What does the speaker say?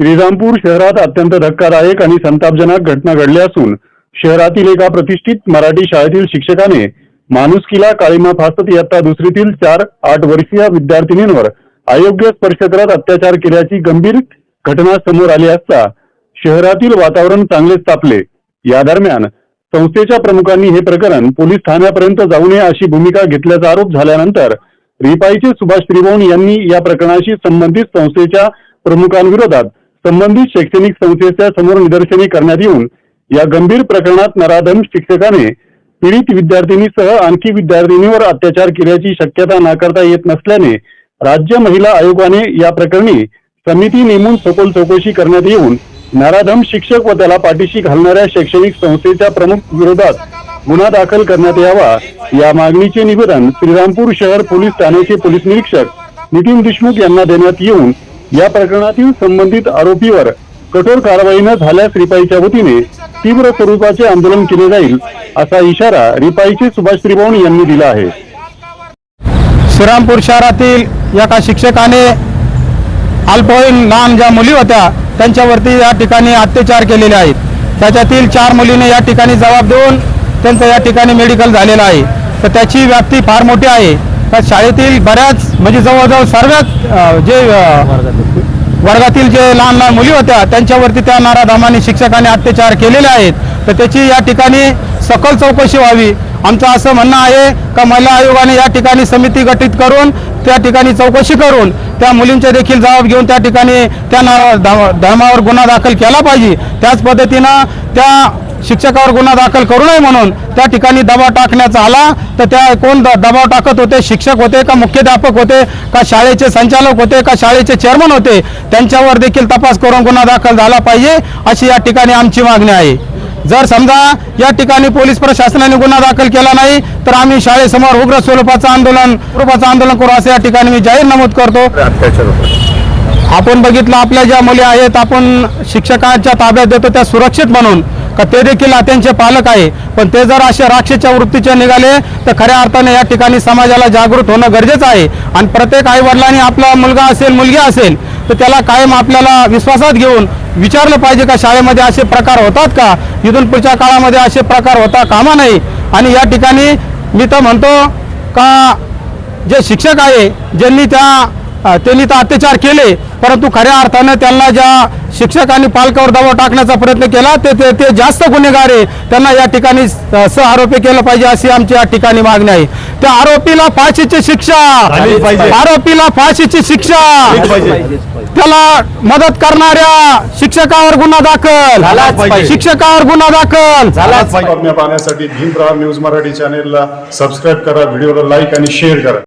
श्रीरामपूर शहरात अत्यंत धक्कादायक आणि संतापजनक घटना घडली असून शहरातील एका प्रतिष्ठित मराठी शाळेतील शिक्षकाने माणुसकीला काळीमा फासत इयत्ता दुसरीतील चार आठ वर्षीय विद्यार्थिनींवर अयोग्य स्पर्श करत अत्याचार केल्याची गंभीर घटना समोर आली असता शहरातील वातावरण चांगलेच तापले या दरम्यान संस्थेच्या प्रमुखांनी हे प्रकरण पोलीस ठाण्यापर्यंत जाऊ नये अशी भूमिका घेतल्याचा आरोप झाल्यानंतर रिपाईचे सुभाष त्रिभुवन यांनी या प्रकरणाशी संबंधित संस्थेच्या प्रमुखांविरोधात संबंधित शैक्षणिक संस्थेच्या समोर निदर्शने करण्यात येऊन या गंभीर प्रकरणात नराधम शिक्षकाने पीडित विद्यार्थिनीसह आणखी विद्यार्थिनीवर अत्याचार केल्याची शक्यता नाकारता येत नसल्याने राज्य महिला आयोगाने या प्रकरणी समिती नेमून सखोल चौकशी करण्यात येऊन नराधम शिक्षक व त्याला पाठीशी घालणाऱ्या शैक्षणिक संस्थेच्या प्रमुख विरोधात गुन्हा दाखल करण्यात यावा या मागणीचे निवेदन श्रीरामपूर शहर पोलीस ठाण्याचे पोलीस निरीक्षक नितीन देशमुख यांना देण्यात येऊन या प्रकरणातील संबंधित आरोपीवर कठोर कारवाई न झाल्यास रिपाईच्या वतीने तीव्र स्वरूपाचे आंदोलन केले जाईल असा इशारा रिपाईचे सुभाष त्रिभुवन यांनी दिला आहे. श्रीरामपूर शहरातील एका शिक्षकाने अल्पवयीन लहान ज्या मुली होत्या त्यांच्यावरती या ठिकाणी अत्याचार केलेले आहेत. त्याच्यातील चार मुलीने या ठिकाणी जबाब देऊन त्यांचं या ठिकाणी मेडिकल झालेलं आहे. तर त्याची व्याप्ती फार मोठी आहे. तर शाळेतील बऱ्याच म्हणजे जवळजवळ सर्वच जे वर्गातील जे लहान लहान मुली होत्या त्यांच्यावरती त्या नाराधामाने शिक्षकाने अत्याचार केलेले आहेत. तर त्याची या ठिकाणी सखोल चौकशी व्हावी. आमचं असं म्हणणं आहे का महिला आयोगाने या ठिकाणी समिती गठीत करून त्या ठिकाणी चौकशी करून त्या मुलींचे देखील जबाब घेऊन त्या ठिकाणी त्या नारा धर्मावर गुन्हा दाखल केला पाहिजे. त्याच पद्धतीनं त्या शिक्षकावर गुन्हा दाखल करू नये म्हणून त्या ठिकाणी दबाव टाकण्याचा आला. तर त्या कोण द- दबाव टाकत होते? शिक्षक होते का मुख्याध्यापक होते? का शाळेचे संचालक होते? का शाळेचे चेअरमन होते? त्यांच्यावर देखील तपास करून गुन्हा दाखल झाला पाहिजे अशी या ठिकाणी आमची मागणी आहे. जर समजा या ठिकाणी पोलीस प्रशासनाने गुन्हा दाखल केला नाही तर आम्ही शाळेसमोर उग्र स्वरूपाचं आंदोलन स्वरूपाचं आंदोलन करू असं या ठिकाणी मी जाहीर नमूद करतो. आपण बघितलं आपल्या ज्या मुली आहेत आपण शिक्षकांच्या ताब्यात देतो त्या सुरक्षित म्हणून का ते देखील त्यांचे पालक आहे. पण ते जर असे राक्षसच्या वृत्तीचे निघाले तर खऱ्या अर्थाने या ठिकाणी समाजाला जागृत होणं गरजेचं आहे. आणि प्रत्येक आई वडिलांनी आपला मुलगा असेल मुलगी असेल तर त्याला कायम आपल्याला विश्वासात घेऊन विचारलं पाहिजे का शाळेमध्ये असे प्रकार होतात का? इथून पुढच्या काळामध्ये असे प्रकार होता कामा नाही आणि या ठिकाणी मी तर म्हणतो का जे शिक्षक आहे ज्यांनी त्या त्यांनी तर अत्याचार केले परंतु खऱ्या अर्थानं त्यांना ज्या शिक्षकांनी पालकावर दबाव टाकण्याचा प्रयत्न केला ते ते ते जास्त गुन्हेगार आहे. त्यांना या ठिकाणी अ, सहआरोपी केलं पाहिजे अशी आमची या ठिकाणी मागणी आहे. त्या आरोपीला फाशीची शिक्षा. आरोपीला फाशीची शिक्षा! त्याला मदत करणाऱ्या शिक्षकावर गुन्हा दाखल. शिक्षकावर गुन्हा दाखल! बातम्या पाहण्यासाठी भीमप्रहार न्यूज मराठी चॅनेलला सबस्क्राईब करा व्हिडिओला लाईक आणि शेअर करा.